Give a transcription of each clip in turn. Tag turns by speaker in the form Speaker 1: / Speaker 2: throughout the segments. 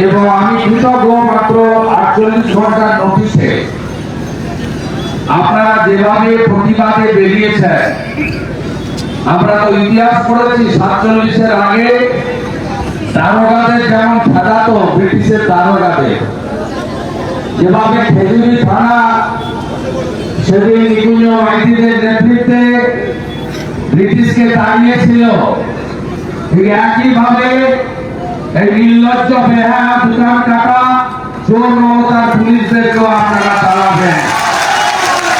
Speaker 1: এবং আমি কৃতজ্ঞ মাত্র আটচল্লিশ ঘণ্টার নোটিশে আপনারা যেভাবে প্রতিবাদে বেরিয়েছেন, আমরা তো ইতিহাস পড়েছি সাতচল্লিশের আগে দারোগাদের যেমন ব্রিটিশের যেভাবে খেজুরি থানা সেদিন নিকুঞ্জ মাইতিদের নেতৃত্বে ব্রিটিশকে তাড়িয়েছিল ঠিক একইভাবে এই নির্লজ্জ বেহা দোকান কাটা চোর মমতার পুলিশদেরকেও আপনারা তাড়াবেন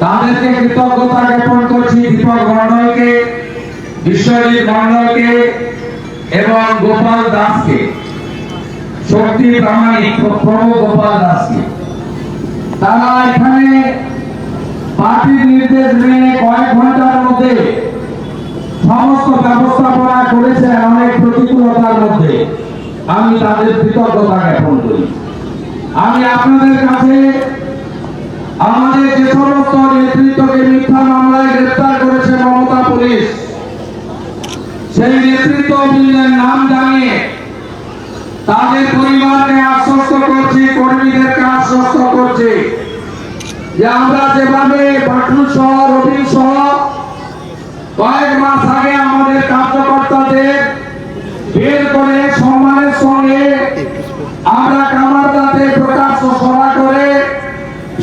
Speaker 1: তাদেরকে কৃতজ্ঞতা জ্ঞাপন করছি দীপক মন্ডলকে বিশ্বজিৎ মন্ডলকে এবং গোপাল দাসকে। শক্তি প্রামাণিক প্রভু গোপাল দাসকে। তারা এখানে পার্টির নির্দেশ মেনে কয়েক ঘণ্টার মধ্যে সমস্ত ব্যবস্থাপনা করেছে অনেক প্রতিকূলতার মধ্যে। আমি তাদের কৃতজ্ঞতা জ্ঞাপন করি। আমি আপনাদের কাছে আমাদের যে সমস্ত নেতৃত্বকে মিথ্যা মামলায় গ্রেফতার করেছে মমতা পুলিশ, সেই নেতৃত্ব নাম জানিয়ে তাদের পরিবারকে আশ্বস্ত করছি, কর্মীদেরকে আশ্বস্ত করছি যে আমরা যেভাবে বাটুল সহ, রবীন সহ কয়েক মাস আগে আমাদের কার্যকর্তাদের বের করে সম্মানের সঙ্গে আমরা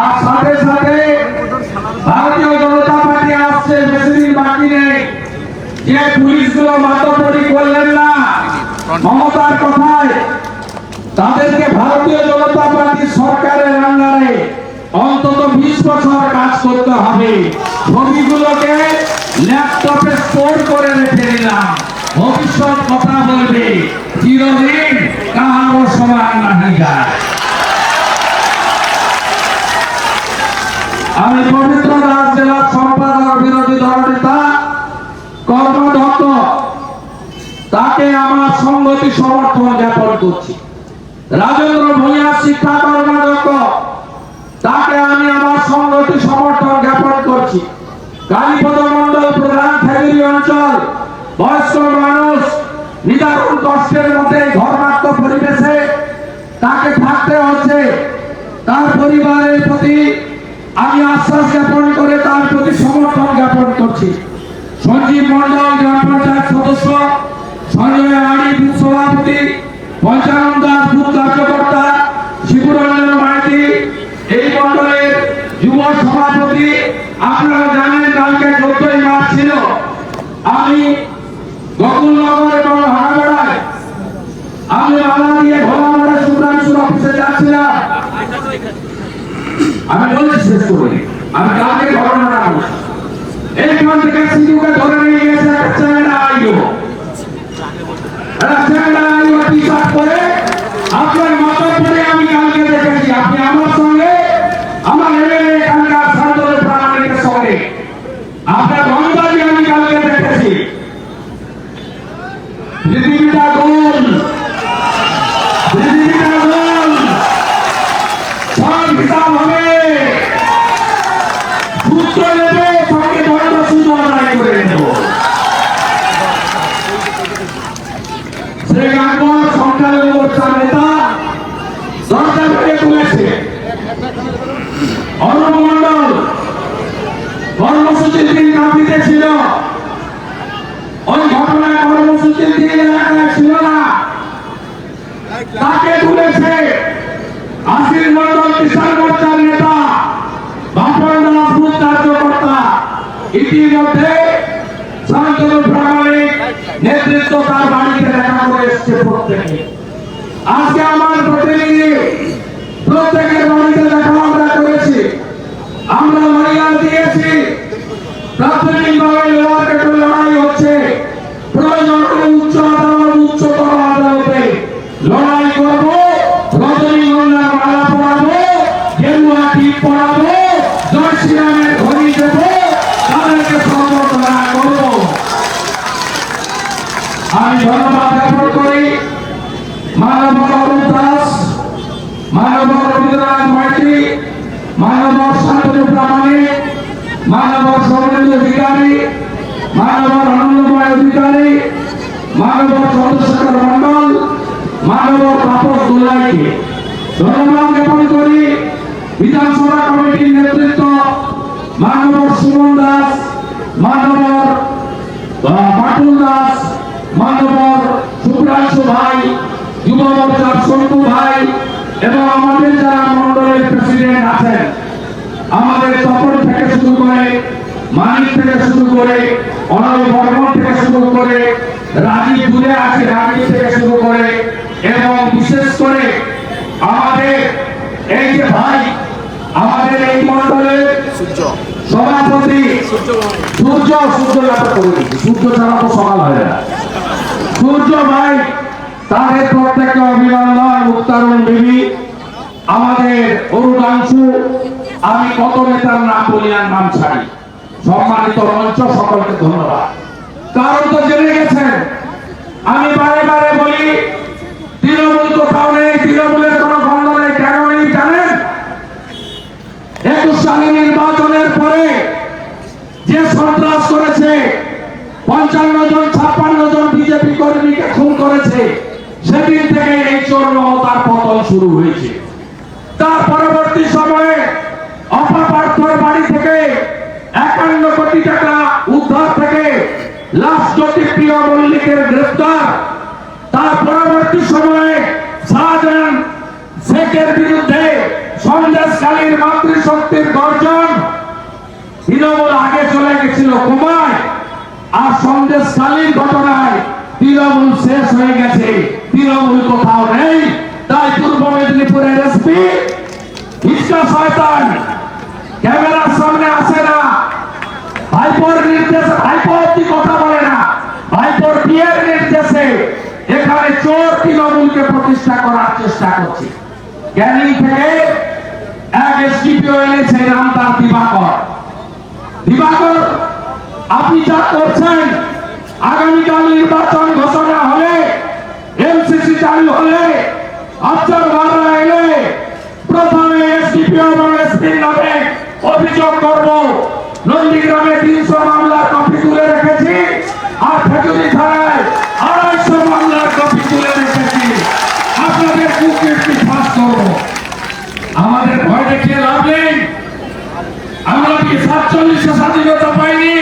Speaker 1: আর সাথে সাথে ভারতীয় জনতা পার্টি আসছে, বেশি দিন বাকি নেই। যে পুলিশগুলো মাতপরি করলেন না, মমতার কথায় তাদেরকে ভারতীয় জনতা পার্টি সরকারের আন্ডারে অন্তত বিশ বছর কাজ করতে হবে। ছবিগুলোকে ল্যাপটপে স্টোর করে রেখে দিলাম। ভবিষ্যৎ কথা বলবে, চিরদিন কাহারও সমান নাহি যায়। আমি পবিত্র দাস জেলার সম্পাদক বিরোধী দল নেতা কর্মদত্ত তাকে আমার সংগতি সমর্থন জ্ঞাপন করছি। রাজেন্দ্র ভূঁইয়া, শিক্ষা কর্মদক্ষ তাকে আমি আমার সংগতি সমর্থন জ্ঞাপন করছি। কালীপদ মন্ডল প্রধান খেজুরি অঞ্চল, বয়স্ক মানুষ, নিদারুণ কষ্টের মধ্যে ঘরমাক্ত পরিবেশে তাকে থাকতে হচ্ছে। তার পরিবারের প্রতি আশ্বাস জ্ঞাপন করে তার প্রতি সমর্থন জ্ঞাপন করছি। সঞ্জীব মন্ডল গ্রাম পঞ্চায়েত সদস্য, সঞ্জয় আড়ি সভাপতি, পঞ্চানন দাস, বুথ কার্যকর্তা, শিবরঞ্জন মাইতি, এই মন্ডলের যুব সভাপতি, আপনারা জানেন কালকে চোদ্দই মার্চ ছিল। আমি গকুলনগর এবং হাড়াগড়ায় আমি মালা দিয়ে ভোলামারে সুব্রাংশুর অফিসে যাচ্ছিলাম। আমি বলছি শেষ করি আমি কালকে ঘটনাটা বলছি এইখান থেকে সিধুকে ধরে নিয়ে গেছে এক চ্যাংড়া আইও একটা চ্যাংড়া আইও টি শার্ট পরে আপনার মাথার পরে আমি কালকে দেখেছি। আপনি আমার সঙ্গে, আমার এমএলএ এখানকার শান্তদের প্রামাণিকের সঙ্গে। আপনার গঙ্গাজি আমি কালকে দেখেছি পৃথিবীটা গোল পৃথিবীটা গোল সব হিসাব হবে সূত্র নেব সঙ্গে দণ্ড শুধু আদায় করে নেব শেখ আকবর সংখ্যালঘু মোর্চার নেতা দরজা ভেঙে তুলেছে অরুণ মন্ডল কর্মসূচির দিন কাঁপিতে ছিল। ওই ঘটনায় কর্মসূচির দিন এলাকায় ছিল না। তাকে তুলেছে আশির মন্ডল কিষাণ মোর্চার নেতা বাপন দাস বুথ কার্যকর্তা ইতিমধ্যে শান্তনু প্রামাণিক নেতৃত্ব তার বাড়িতে দেখা করে এসছে প্রত্যেকে আজকে আমার প্রতিনিধি প্রত্যেকের বাড়িতে দেখা আমরা করেছি আমরা লড়াইয়ার দিয়েছি প্রাথমিকভাবে লোয়ার পেট্রোল লড়াই হচ্ছে প্রয়োজন হলে উচ্চ আদালত উচ্চতর আদালতে লড়াই করব রজনীগন্ধার মালা পরাবো গেরুয়া টিপ পরাবো জয় শ্রীরামের ঘড়ি দেব তাদেরকে সম্বর্ধনা করব আমি ধন্যবাদ জ্ঞাপন করি মানব অরুণ দাস মানব রবীন্দ্রনাথ মাইতি মানব শান্তনু প্রামাণিক মানব সৌরেন্দ্র অধিকারী মানব আনন্দময় অধিকারী মানব চন্দ্রশেখর মন্ডল মানব তাপস গোলাইকে ধন্যবাদ জ্ঞাপন করি, বিধানসভা কমিটির নেতৃত্ব মানব সুমন দাস মানব পাটুল দাস মানবর সুপ্রাংশু ভাই যুব মোর্চার সন্তু ভাই এবং আমাদের যারা মন্ডলের প্রেসিডেন্ট আছেন আমাদের তপন থেকে শুরু করে মানিক থেকে শুরু করে অনল বর্মন থেকে শুরু করে রাজীব দূরে আছে রাজীব থেকে শুরু করে এবং বিশেষ করে আমাদের এই যে ভাই আমাদের এই মন্ডলের সভাপতি সূর্য সূর্য সূর্য ছাড়া তো সকাল হয় না। সূর্য ভাই তাদের প্রত্যেককে অভিনন্দন মুক্তারুণ বিবি। আমাদের অরুণাংশু, আমি কত নেতার নাম বলি আর নাম ছাড়ি। সম্মানিত মঞ্চ সকলকে ধন্যবাদ। কারণ তো জেনে গেছেন, আমি বারে বারে বলি, তৃণমূল কোথাও নেই তৃণমূলের কোনো গন্ধ নেই কেন নেই জানেন একুশ সালে নির্বাচনের পরে যে সন্ত্রাস করেছে পঞ্চান্ন জন ছাপ্পান্ন জন বিজেপি কর্মীকে খুন করেছে সেদিন চোর মমতার পতন শুরু হয়েছে। তার পরবর্তী সময়ে অপাপার্থর বাড়ি থেকে একান্ন কোটি টাকা উদ্ধার থেকে লাশ জ্যোতি প্রিয় মল্লিকের গ্রেফতার তার পরবর্তী সময়ে শাহজাহান শেখের বিরুদ্ধে সন্দেশকালীর মাতৃশক্তির গর্জন তৃণমূল আগে চলে গেছিল কুমায় আর সন্দেশকালীন ঘটনায় তৃণমূল শেষ হয়ে গেছে। তৃণমূল কোথাও নেই। তাই পূর্ব মেদিনীপুরের এসপি শয়তান, ক্যামেরার সামনে আসে না। ভাইপোর নির্দেশ, ভাইপো অব্দি কথা বলে না। ভাইপোর বিয়ের নির্দেশে এখানে চোর তৃণমূলকে প্রতিষ্ঠা করার চেষ্টা করছে। ক্যানিং থেকে এক এনেছে, নাম তার দিবাকর। দিবাকর, আপনি যা করছেন আগামীকাল নির্বাচন ঘোষণা হলে এমসিসি চালু হলে অবসর ভাড়া এলে প্রথমে এসডিপিও এবং এসপির নামে অভিযোগ করব। নন্দীগ্রামে তিনশো মামলার কপি তুলে রেখেছি আর খেজুরি থানায় আড়াইশো মামলার কপি তুলে রেখেছি। আপনাদের কুকীর্তি ফাঁস করব। আমাদের ভয় দেখিয়ে লাভ নেই। আমরা কি সাতচল্লিশে স্বাধীনতা পাইনি?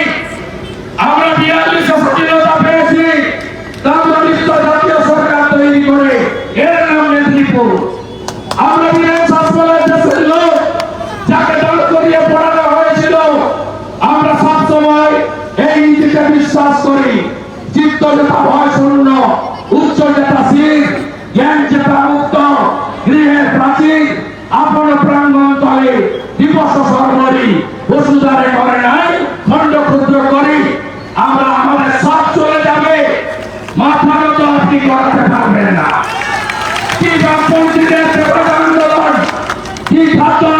Speaker 1: চিত্ত ভয় শূন্য উচ্চ যেটা শীত জ্ঞান যেটা মুক্ত, গৃহের প্রাচীর, আপন প্রাঙ্গণ তলে দিবস সর্বরি, বসুধারে করে নাই, খণ্ড ক্ষুদ্র করি, আমরা আমাদের সব চলে যাবে। মাথা নত আপনি করতে পারবেন না। কি বামপন্থীদের আন্দোলন কি ছাত্র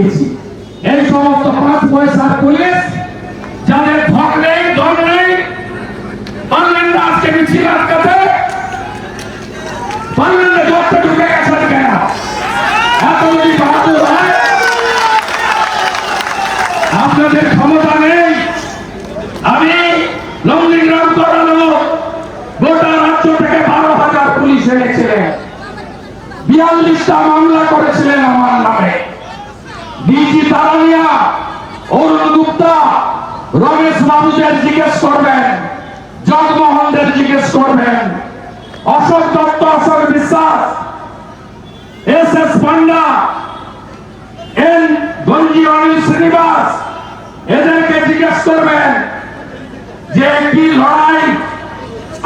Speaker 1: লিখেছি এই সমস্ত পাঁচ পয়সার পুলিশ, যাদের ধর নেই, দল নেই আজকে মিছিল আটকাতে আমি বিয়াল্লিশটা মামলা করেছিলেন আমার নামে। ডিজি তারানিয়া অরুণ গুপ্তা রমেশ বাবুদের জিজ্ঞেস করবেন, জগমোহনদের জিজ্ঞেস করবেন। Ashok Dutta, Ashok Biswas, S S Panda, N Ganji Anil Srinivas, এদেরকে জিজ্ঞেস করবেন যে কি লড়াই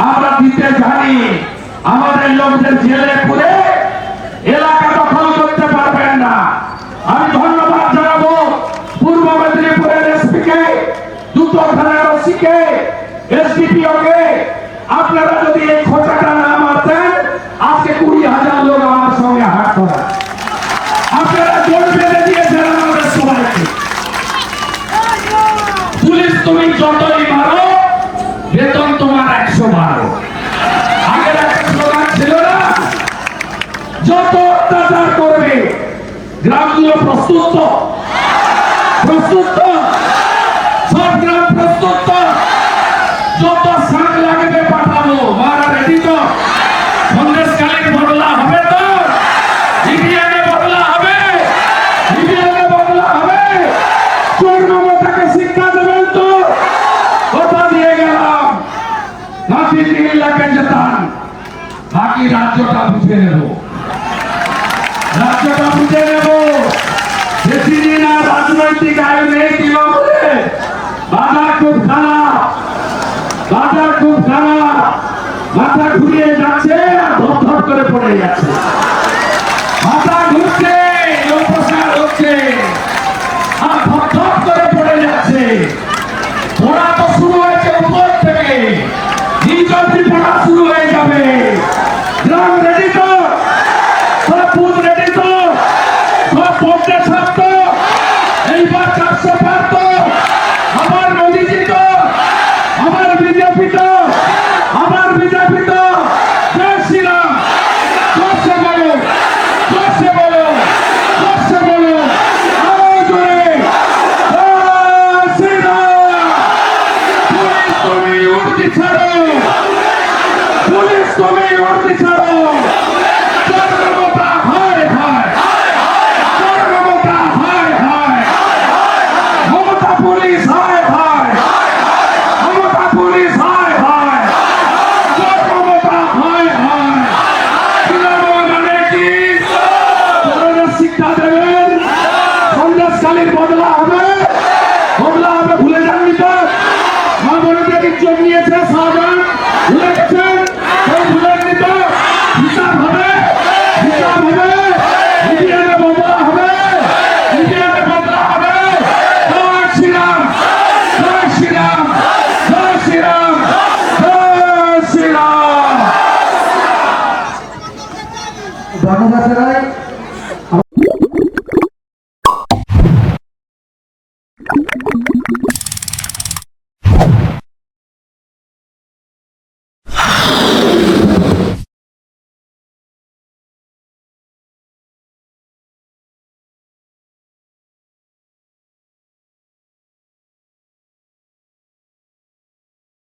Speaker 1: আমরা দিতে জানি। আমাদের লোকদের জেলে পুরে এলাকা দখল করতে পারবেন না আমি ধন্যবাদ জানাব পূর্ব মেদিনীপুরের এসপি কে কে আপনারা যদি এই খোঁচাটা না মারতেন, আজকে কুড়ি হাজার লোক আমার সঙ্গে আপনারা জোর দিয়েছেন আমাদের সবাইকে। পুলিশ তুমি যতই মারো, বেতন তোমার একশো বারো। আগের একটা স্লোগান ছিল না, যত অত্যাচার করবে, গ্রামগুলো প্রস্তুত প্রস্তুত তো? সব গ্রাম প্রস্তুত তো? যত শাক লাগবে পাঠাবো মারা রেডি তো সন্দেশকালীন বদলা হবে তো ইভিএমে বদলা হবে ইভিএমে বদলা হবে চোর মমতাকে শিক্ষা দেবেন তো কথা দিয়ে গেলাম নাতি তিন লাখে যেতাম বাকি রাজ্যটা বুঝে নেব। রাজ্যটা বুঝে নেব। বেশি দিন আর রাজনৈতিক আয় নেই কি তৃণমূলে বাজার খুব খারাপ। বাজার খুব খারাপ। মাথা ঘুরিয়ে যাচ্ছে আর ধর করে পড়ে যাচ্ছে। মাথা আর করে পড়ে যাচ্ছে। পড়া তো জমির বদলা হবে। বদলা হবে ভুলে যাননি তো। মা বোনদেরকে নিয়েছে? সাধারণ ভুলে গেছেন হবে। হিসাব হবে। হবে। ইন্ডিয়ানে বদলা হবে। জয়